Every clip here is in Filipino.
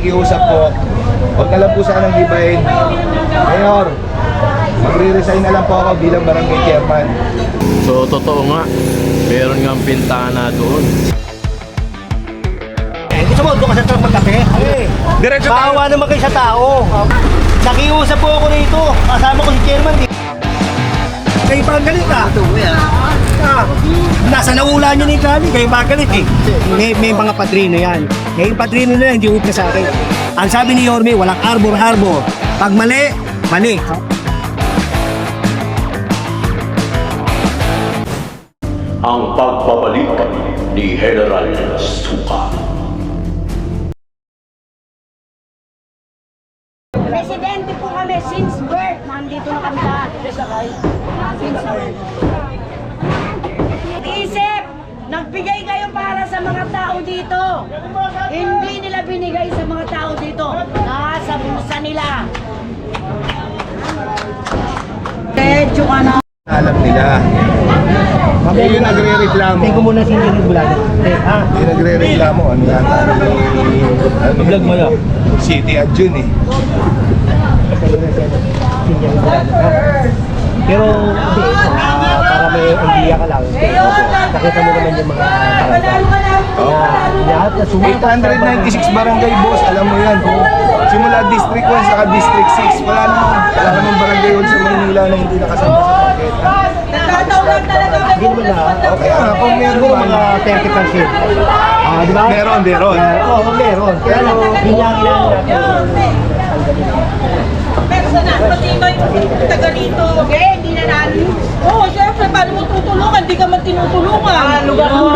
nakikiusap po. Huwag na lang po sanang gibahin. Mayor, magre-resign na lang po ako bilang barangay chairman. So, totoo nga. Meron nga pintana doon. Eh, gusto mo, doon ka sa truck magkape? Eh, Diretso Bawa naman kayo sa tao. Nakiusap po ako rito. Kasama ko si chairman. Di. Kayo pa ang galit ah. Ah, nasa naula niyo ni Kali, kayo pa ang galit eh. May, may mga padrino yan. Yung padrino na yan, hindi upna sa akin. Ang sabi ni Yorme, walang arbor-arbor. Pag mali, mali. ang pagbabalik ni General Suka. Dito. Hindi nila binigay sa mga tao dito. Nasa bulsa nila. Techo ka na. Alam nila. Eh, yung nagre-reklamo. Tingko muna si Ingrid Bulaga. Ha? Yung nagre-reklamo, ano? Ano, Vlog mo yun. City Adjun eh. Pero ah, may idea ka lang. Nakita mo naman yung mga barangay. Oh. Lahat na sumipat. 896 barangay boss, alam mo yan. Simula District 1 saka District 6, wala namang, wala namang barangay sa Manila na hindi nakasama sa target. Nagtatawag talaga Hindi naman lahat. Okay nga, kung meron Siguro mga 30%. Ah, di ba? Meron, meron. Oo, oh, meron. Kaya lang, hindi lang kailangan natin. Personal, matibay yung taga rito. Okay, hindi na natin. Oo, syempre, paano mo tutulungan? Hindi ka man tinutulungan. lugar mo.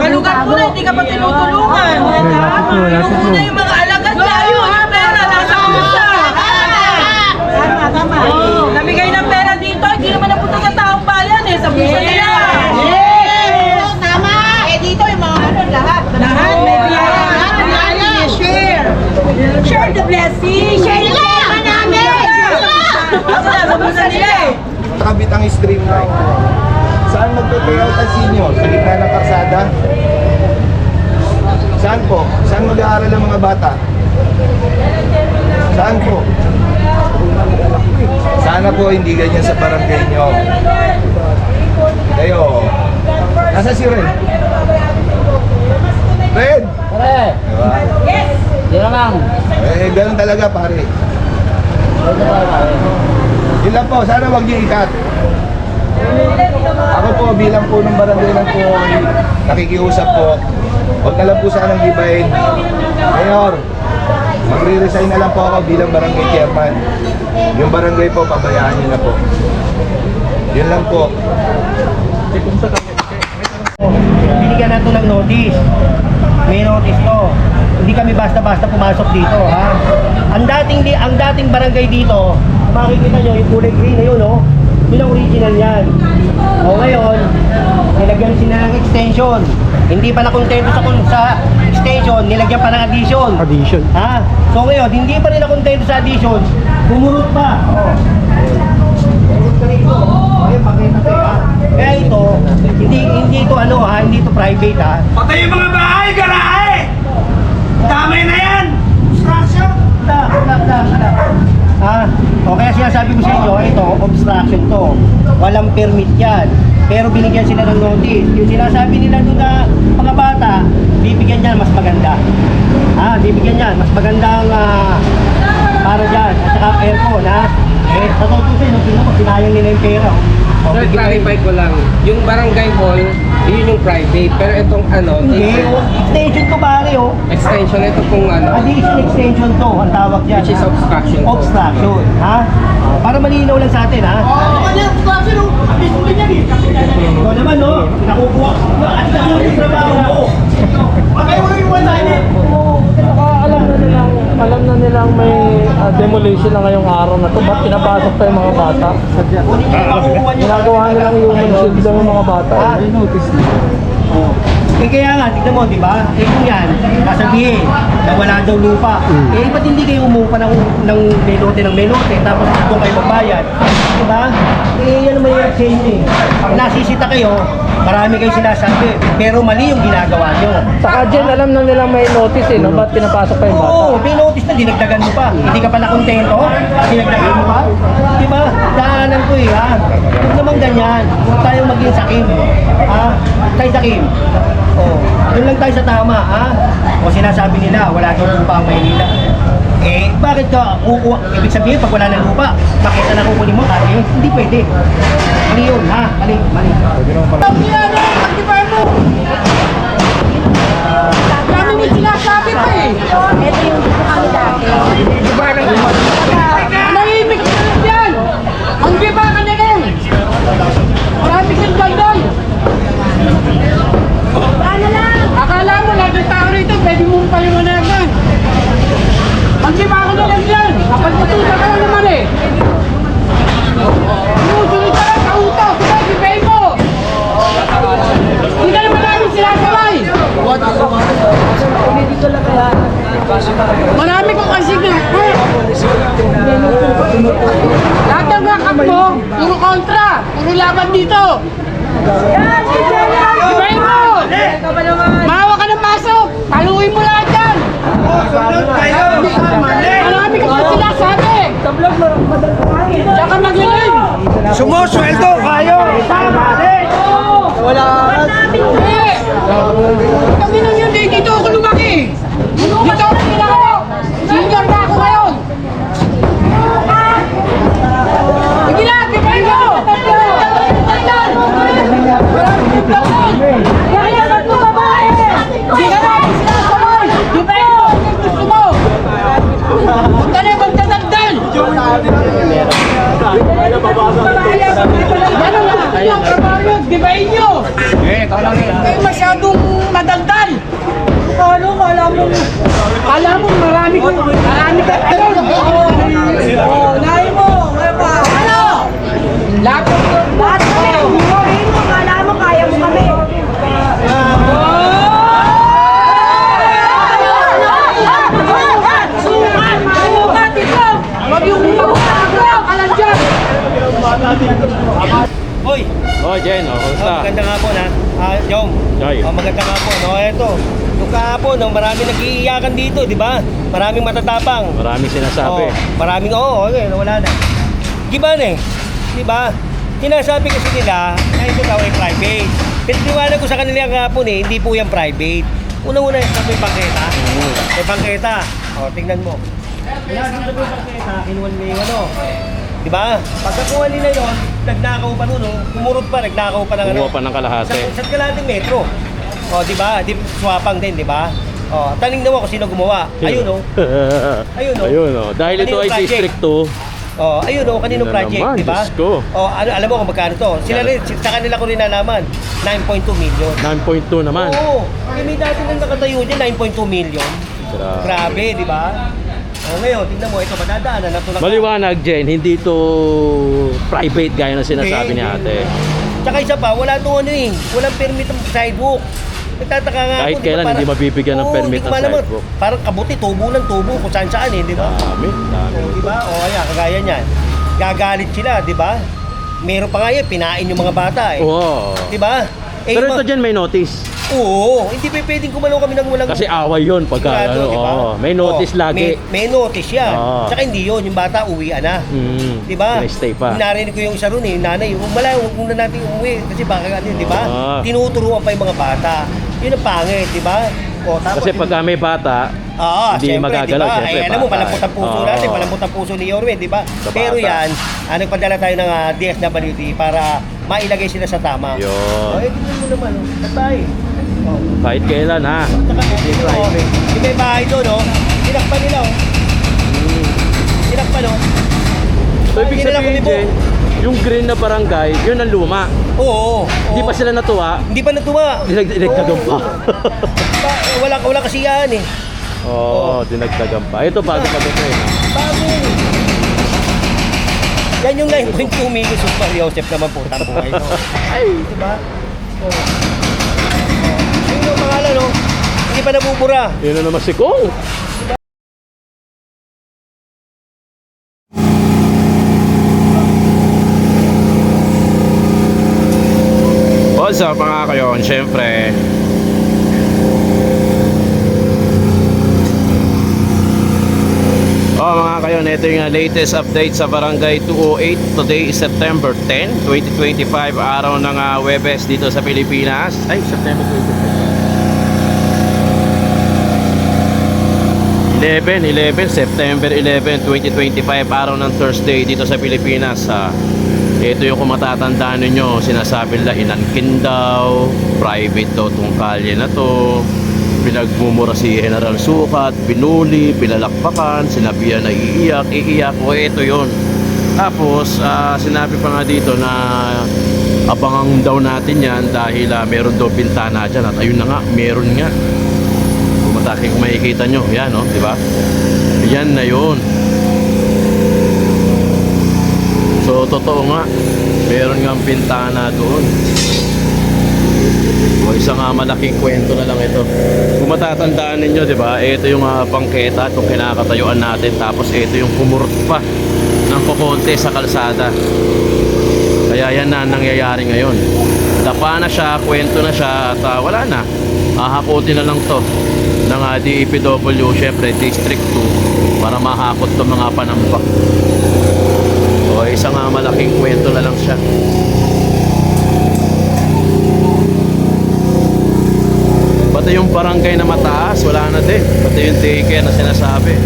Kalugar mo na, hindi ka pa tinutulungan. Yung una yung mga alagad na, yung pera, nasa bulsa. Tama, tama. Oo, namigay ng pera dito, hindi naman napunta sa taong bayan eh, sa bulsa nila. Yes! Tama! Eh dito yung mga ano, lahat. Lahat, may biyaya. Lahat, biyaya. Share! Share the blessing. Share yung pera namin! Kasi nasa bulsa nila eh. Nakabit ang streamline. Saan magpe-payout ang senior? Sa gitna ng karsada? Saan po? Saan mag-aaral ang mga bata? Saan po? Sana po hindi ganyan sa barangay nyo. Kayo. Nasa si Red? Red! Pare, Diba? di na lang. Eh, ganun talaga pare. Yun lang po, sana wag niyo ikat. Ako po bilang po ng barangay lang po, nakikiusap po. Huwag na lang po sanang gibahin. Mayor, magre-resign na lang po ako bilang barangay chairman. Yung barangay po, pabayaan niyo na po. Yun lang po. Binigyan natin ng notice. May notice to. Hindi kami basta-basta pumasok dito, ha? Ang dating di, ang dating barangay dito, makikita nyo yung kulay green na yun, no? Yun ang original yan. O ngayon, nilagyan sila ng extension. Hindi pa na kontento sa, kun- sa extension, nilagyan pa ng addition. Addition. Ha? So ngayon, hindi pa rin na kontento sa addition, bumurot pa. Oh. Bumurot ka rito. Ayun, pakita sa'yo, ha? Kaya ito, hindi hindi ito ano ha, hindi ito private ha. Patay yung mga bahay, garahe! Tama na yan! Structure! Stop, stop, stop, stop. Ah, o kaya sinasabi ko sa inyo, ito, obstruction to. Walang permit yan. Pero binigyan sila ng notice. Yung sinasabi nila doon na mga bata, bibigyan yan mas maganda. Ah, bibigyan yan mas magandang ah, para dyan. At saka aircon, ha? Eh, sa totoo tingnan mo, sinayang nila yung pera. O, Sir, clarify ko lang. Yung barangay hall, yun yung private. Pero itong ano, Hindi, oh, extension to pare, oh. extension, ito pong ano, Addition extension to, ang tawag dyan. Which is ha? obstruction. Obstruction, ha? Para malinaw lang sa atin, ha? Ikaw naman, no? Nakukuha. At saka yung trabaho mo. Okay, mo yung one minute. Saka alam na nilang, alam na nilang may ah, demolition na ngayong araw na to. Ba't pinapasok pa yung mga bata? Ginagawa nilang human shield daw yung mga bata. Ah, notice Eh kaya nga, tignan mo, di ba? Eh kung yan, sasabihin na wala daw lupa. Eh, ba't hindi kayo umupa ng, ng melote ng melote, tapos doon kayo magbayad? Di ba? Eh, yan naman yung exchange eh. Pag nasisita kayo, Marami kayong sinasabi, pero mali yung ginagawa nyo. Saka Jen, alam na nilang may notice eh, no? Ba't pinapasok pa yung bata? Oo, may notice na, dinagdagan mo pa. Hindi ka pala kontento, dinagdagan mo pa. Di ba? Daanan ko eh, ha? Huwag naman ganyan. Huwag tayong maging sakim. Ha? Tayo sakim. Oo. Doon lang tayo sa tama, ha? O sinasabi nila, wala daw lupa ang Maynila. Eh, bakit ka kukuha? Ibig sabihin, pag wala ng lupa, bakit na nakukunin mo? Ah, eh, hindi pwede. Mali yun, ha? Mali, mali. Dami mo sinasabi pa eh. Ito yung kami dati. Nahimik ka lang yan. Ang giba ka na rin. Marami kang gandol. Ano lang? Akala mo lahat ng tao rito, pwede mong paliwanagan. Ang giba ka na lang yan. Kapag matuta ka lang naman eh. Sinusunod ka lang sa utak. Sige, gibay mo. Hindi ka naman namin sinasabay. Marami kong kasi na. Lahat ng backup mo, puro kontra, puro laban dito. Gibay mo! Mahawa ka ng pasok! Paluin mo lahat yan! Marami ka pa sinasabi! Diyan ka magaling! Sumusweldo kayo! Wala! Kami nang yun, eh, dito ako lumaki! Dito ako pinako! Kala mo, marami ko, marami ka? Oh, nahi mo, may pa, ano? Lahat Lahat kami, buhayin mo, kala mo, kaya mo kami. Sukat! Sukat ito! Huwag yung pagkakawa! Kalan dyan! Hoy! Oh, Jen, oh, Oh, kumusta? maganda nga po na. Ah, Jong. Ay. Oh, maganda nga po. No, eto. Yung kahapon, no, maraming nag-iiyakan dito, di ba? Maraming matatapang. Maraming sinasabi. Oh, maraming, oo, oh, okay, wala na. Giba na eh. Di ba? Sinasabi kasi nila na ito daw ay private. Pero tiwala ko sa kanila kahapon eh, hindi po yan private. Unang-una, sa may pangketa. May pangketa. O, tingnan mo. Wala dito may pangketa, kinuha nila yung ano. Di ba? Pagkakuha nila yun, nagnakaw pa nun, oh. kumurot pa, nagnakaw pa ng ano. Kumuha pa ng kalahati. Sa, sa kalahating metro. O, di ba? Di, swapang din, di ba? O, taning naman kung sino gumawa. Ayun, oh. Ayun, oh. Ayun, oh. Dahil ito ay project? District 2, Oh, ayun oh, kanino Yun na project, naman, di ba? Diyos ko. Oh, ano, alam mo kung magkano to? Sila rin, sa kanila ko rin nalaman, 9.2 million. 9.2 naman. Oo, eh, may dati nang nakatayo dyan, 9.2 million. Grabe. Grabe, di ba? Oh, ngayon, tingnan mo, ito madadaanan na tulak. Maliwanag, Jen, hindi ito private gaya na sinasabi ni ate. Tsaka isa pa, wala itong ano eh, walang permit ng sidewalk. Nagtataka nga Kahit ako, di ba, kailan hindi mabibigyan ng Oo, permit di ko ng alam, sidewalk. Parang kabuti, tubo ng tubo kung saan saan eh, di ba? Dami, dami. Oh, di ba? O kaya, kagaya niyan. Gagalit sila, di ba? Meron pa nga yan, pinain yung mga bata eh. Oo. Di ba? Eh, Pero ito dyan may notice. Oo, hindi pa pwedeng kumalaw kami ng walang... Kasi away yun pagka Sigurado, ano, di ba? oo. may notice Oo, lagi. May, may notice yan. Oo. Tsaka hindi yun, yung bata uwian na. Mm, Di ba? Stay pa. Narinig ko yung isa ron eh, yung nanay, huwag mala, huwag muna natin umuwi. Kasi baka ano yun, di ba? Oo. Tinuturuan pa yung mga bata. Yun ang pangit, di ba? O, tapos, Kasi pagka may bata, Oo, hindi syempre, magagalaw, di ba? syempre, Ay, alam mo, bata. malambot ang puso Oo. natin, malambot ang puso ni Yorwin, di ba? Sa Pero bata. yan, ah, nagpadala tayo ng ah, DSWD para mailagay sila sa tama. Yun. O, eh, tingnan mo naman, oh. Tatay. Oh. kahit kailan ha. Tsaka, hindi private. Yung may bahay doon, oh. Tinakpan nila, oh. Tinakpan, oh. So ibig Hindi sabihin. Jen, yung green na barangay, yun ang luma. Oo. Hindi oo. pa sila natuwa, Hindi pa natuwa. dinagdagan pa. Ba, wala, wala kasiyahan eh. Oo, dinagdagan pa. Ito bago pa ito eh. Bago. Yan yung 9.2 million Super Joseph naman po tambuhay no. Ay, di ba? Oh. Oh. Yung pangalan no. Hindi pa nabubura. Yun na naman si Kong. What's up mga kayon? Siyempre, Mga kayon, ito yung uh, latest update sa Barangay 208. Today is September 10, 2025, araw ng uh, Webes dito sa Pilipinas. Ay, September 25. 11, 11, September 11, 2025, araw ng Thursday dito sa Pilipinas. Ah, ito yung kung matatandaan ninyo, sinasabi nila inangkin daw, private daw tong kalye na to. Pinagmumura si General Sukat, binuli, pinalakpakan, sinabihan na iiyak, iiyak, o ito yon. Tapos, ah, sinabi pa nga dito na abangan daw natin yan dahil ah, meron daw bintana dyan. At ayun na nga, meron nga. Kung mataki kung makikita nyo, yan o, di ba? Yan na yun. So, totoo nga, meron nga bintana doon. O isang nga malaking kwento na lang ito. Kung matatandaan ninyo, di ba? Ito yung uh, bangketa, itong kinakatayuan natin. Tapos ito yung kumurot pa ng kukonte sa kalsada. Kaya yan na ang nangyayari ngayon. Dapa na siya, kwento na siya, at ah, wala na. Hahakutin na lang to ng uh, DEPW, syempre District 2 para mahakot to mga panambak. O isang nga malaking kwento na lang siya. Pati yung barangay na mataas, wala na din. Pati yung daycare na sinasabi.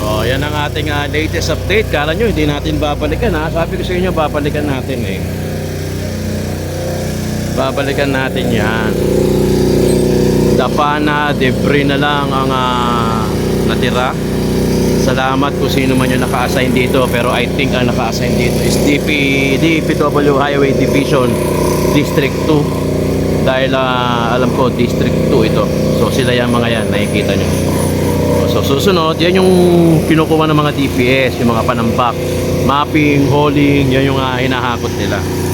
Oh, ating ah, latest update. Kala nyo, hindi natin babalikan ha. Sabi ko sa inyo, babalikan natin eh. Babalikan natin yan. Dapa na, debris na lang ang ah, natira. Salamat kung sino man yung naka-assign dito pero I think ang naka-assign dito is DP, DPW Highway Division District 2 dahil ah, alam ko District 2 ito. So sila yung mga yan nakikita nyo. So susunod yan yung kinukuha ng mga DPS yung mga panambak. Mapping, hauling yan yung ah, hinahakot nila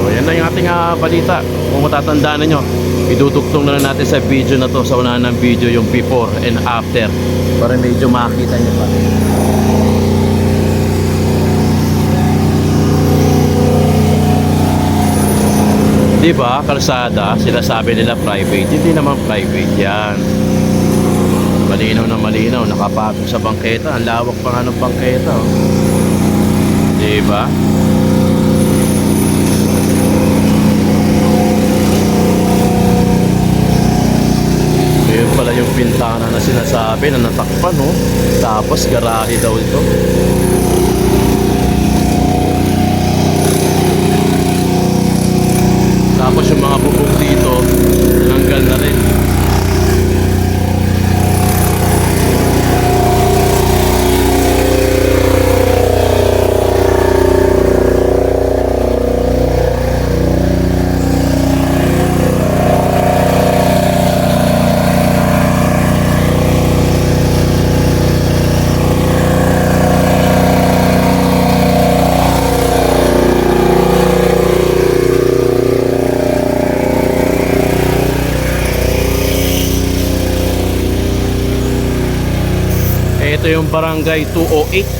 So, yan na yung ating ah, balita. Kung matatandaan nyo, idudugtong na lang natin sa video na to, sa unahan ng video, yung before and after. Para medyo makita nyo pa. Di ba, kalsada, sila sabi nila private. Hindi naman private yan. Malinaw na malinaw, nakapatong sa bangketa. Ang lawak pa nga ng bangketa. Oh. Di ba? Ayun pintana na sinasabi na natakpan, no? Tapos garahe daw ito. Tapos yung mga bubong dito, tinanggal na rin. Ito yung barangay 208